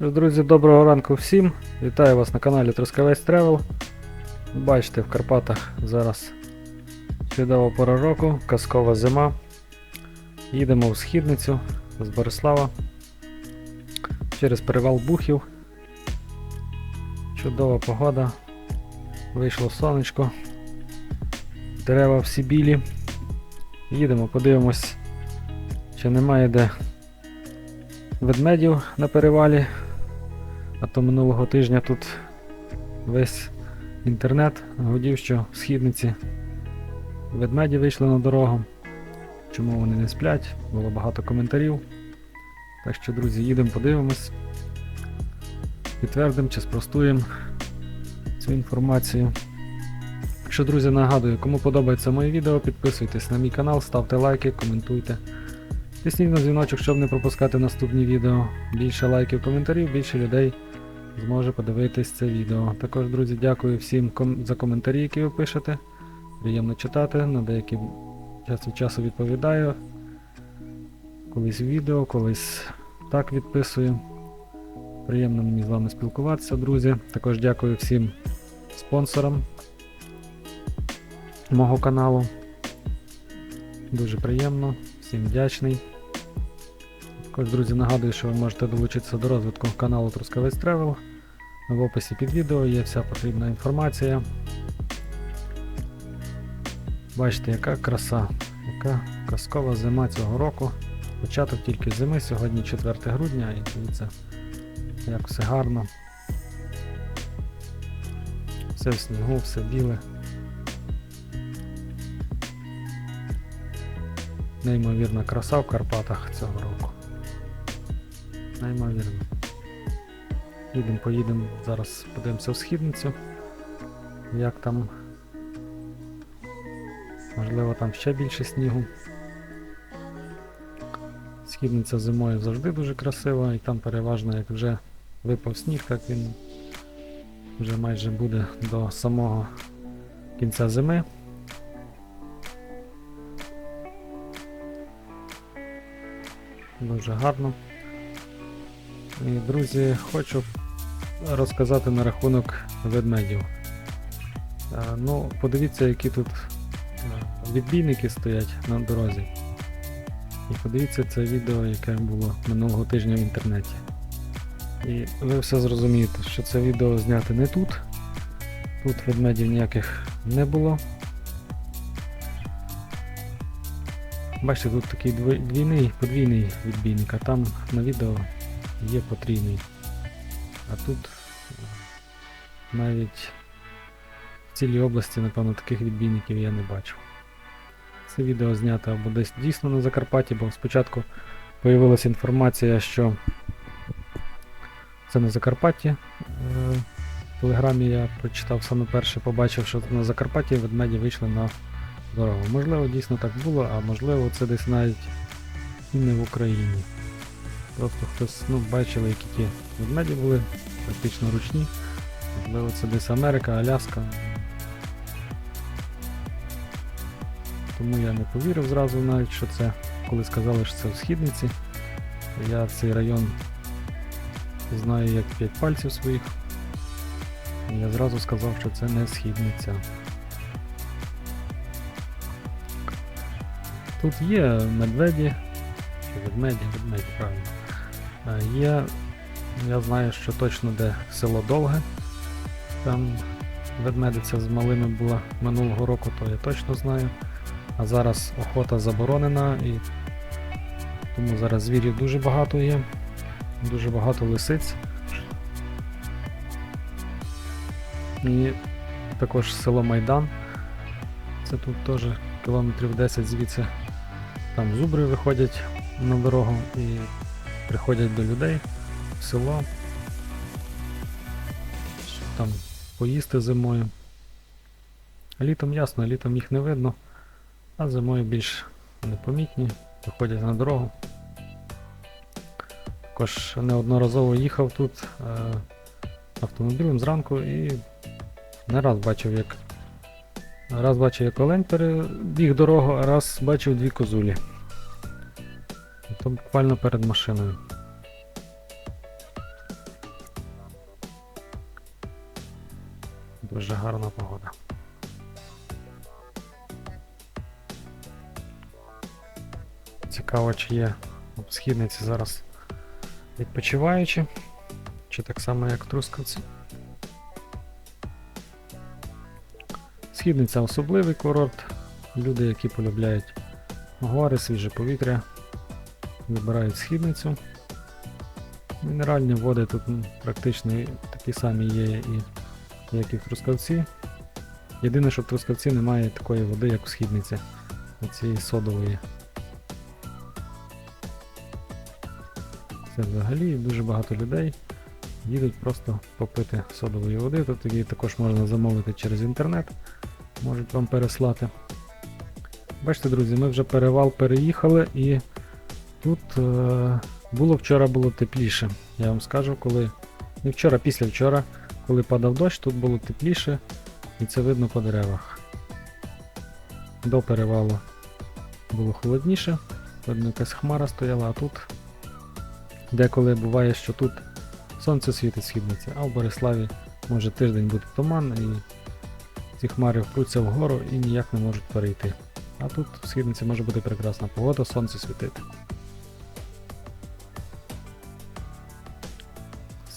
Друзі, доброго ранку всім. Вітаю вас на каналі Трускавець Тревел. Бачите, в Карпатах зараз чудова пора року, казкова зима. Їдемо в східницю з Борислава через перевал Бухів. Чудова погода. Вийшло сонечко. Дерева всі білі. Їдемо, подивимось, чи немає де ведмедів на перевалі. А то минулого тижня тут весь інтернет гудів, що східниці ведмеді вийшли на дорогу. Чому вони не сплять? Було багато коментарів. Так що, друзі, їдемо, подивимось. Підтвердимо чи спростуємо цю інформацію. Якщо, друзі, нагадую, кому подобається моє відео, підписуйтесь на мій канал, ставте лайки, коментуйте. Тисніть на дзвіночок, щоб не пропускати наступні відео. Більше лайків, коментарів, більше людей зможе подивитись це відео. Також, друзі, дякую всім ком- за коментарі, які ви пишете. Приємно читати, на деякі час від часу відповідаю. Колись відео, колись так відписую. Приємно мені з вами спілкуватися, друзі. Також дякую всім спонсорам мого каналу. Дуже приємно, всім вдячний. Також, друзі, нагадую, що ви можете долучитися до розвитку каналу Трускавець Тревел. В описі під відео є вся потрібна інформація. Бачите, яка краса, яка казкова зима цього року. Початок тільки зими, сьогодні 4 грудня і дивіться, як все гарно. Все в снігу, все біле. Неймовірна краса в Карпатах цього року. Неймовірно. Їдемо, поїдемо, зараз подивимося в східницю. Як там. Можливо, там ще більше снігу. Східниця зимою завжди дуже красива, і там переважно, як вже випав сніг, так він вже майже буде до самого кінця зими. Дуже гарно. І, друзі, хочу розказати на рахунок ведмедів. Е, Ну, подивіться, які тут е, відбійники стоять на дорозі. І подивіться це відео, яке було минулого тижня в інтернеті. І ви все зрозумієте, що це відео зняте не тут. Тут ведмедів ніяких не було. Бачите, тут такий двійний, подвійний відбійник, а там на відео є потрійний. А тут навіть в цілій області, напевно, таких відбійників я не бачив. Це відео знято або десь дійсно на Закарпатті, бо спочатку появилася інформація, що це на Закарпатті. Е, В телеграмі я прочитав саме перше, побачив, що на Закарпатті ведмеді вийшли на дорогу. Можливо, дійсно так було, а можливо це десь навіть і не в Україні. Просто хтось ну, бачили, які ті ведмеді були, практично ручні. Можливо, це десь Америка, Аляска. Тому я не повірив зразу навіть, що це, коли сказали, що це в східниці. Я цей район знаю як п'ять пальців своїх. Я зразу сказав, що це не східниця. Тут є медведі, чи ведмеді, ведмеді, правильно. Е, Є, я знаю, що точно де село Довге. Там ведмедиця з малими була минулого року, то я точно знаю. А зараз охота заборонена і тому зараз звірів дуже багато є. Дуже багато лисиць. І також село Майдан. Це тут теж кілометрів 10 звідси. Там зубри виходять на дорогу і приходять до людей в село. Щоб там поїсти зимою. Літом ясно, літом їх не видно, а зимою більш непомітні, виходять на дорогу. Також неодноразово їхав тут е, автомобілем зранку і не раз бачив, як раз бачив, як олень перебіг дорогу, а раз бачив дві козулі. Тобто буквально перед машиною. Дуже гарна погода. Цікаво, чи є східниці зараз відпочиваючі, чи так само, як в Трускавці. Східниця особливий курорт, люди, які полюбляють гори, свіже повітря вибирають східницю. Мінеральні води тут практично такі самі є, і, як і в Трускавці. Єдине, що в Трускавці немає такої води, як в східниці, цієї содової. Це взагалі дуже багато людей їдуть просто попити содової води. Тут її також можна замовити через інтернет, можуть вам переслати. Бачите, друзі, ми вже перевал переїхали і тут е, було вчора було тепліше. Я вам скажу, коли. Не вчора, після вчора, коли падав дощ, тут було тепліше і це видно по деревах. До перевалу було холодніше, видно якась хмара стояла, а тут деколи буває, що тут сонце світить східниці, а в Бориславі може тиждень бути туман і ці хмари впруться вгору і ніяк не можуть перейти. А тут в східниці може бути прекрасна погода, сонце світити.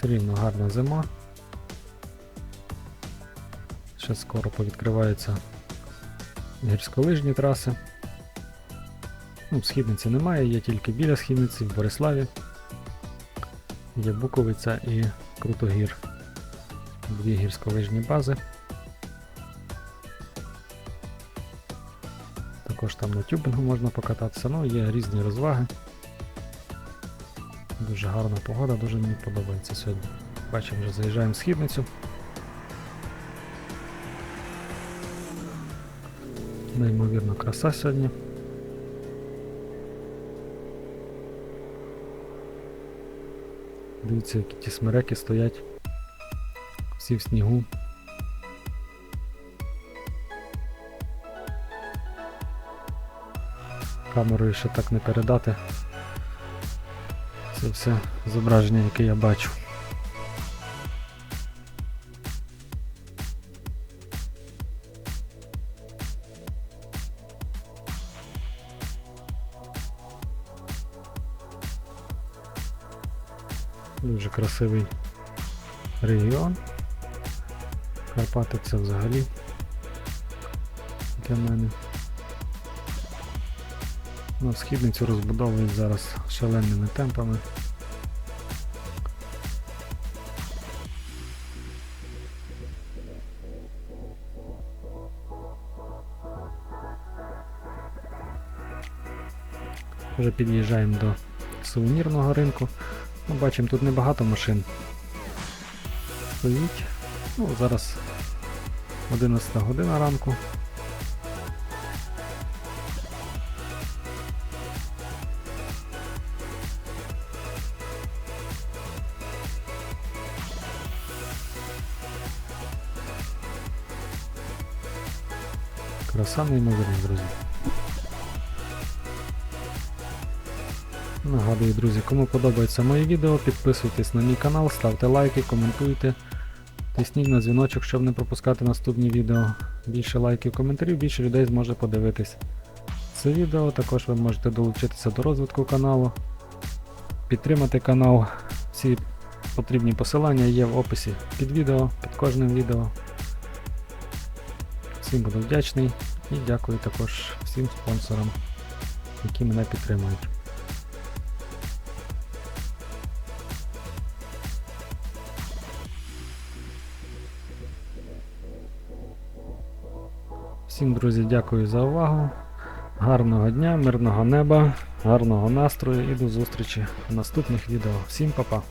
Все рівно гарна зима. Ще скоро повідкриваються гірськолижні траси. Ну, східниці немає, є тільки біля східниці, в Бориславі. Є Буковиця і Крутогір. Дві гірськолижні бази. Також там на тюбингу можна покататися, ну є різні розваги. Дуже гарна погода, дуже мені подобається сьогодні. Бачимо, вже заїжджаємо в східницю. Неймовірно краса сьогодні. Дивіться, які ті смереки стоять. Всі в снігу. Камерою ще так не передати. Це все зображення, яке я бачу. Дуже красивий регіон. Карпати це взагалі для мене. Ну, східницю розбудовують зараз шаленими темпами. Вже під'їжджаємо до сувенірного ринку. Ну, бачимо, тут небагато машин стоїть. Ну, зараз 11 година ранку. Краса неймовірна, друзі. Нагадую, друзі, кому подобається моє відео, підписуйтесь на мій канал, ставте лайки, коментуйте, тисніть на дзвіночок, щоб не пропускати наступні відео. Більше лайків, коментарів, більше людей зможе подивитись це відео. Також ви можете долучитися до розвитку каналу, підтримати канал. Всі потрібні посилання є в описі під відео, під кожним відео. Всім буду вдячний і дякую також всім спонсорам, які мене підтримують. Всім, друзі, дякую за увагу. Гарного дня, мирного неба, гарного настрою і до зустрічі в наступних відео. Всім па-па!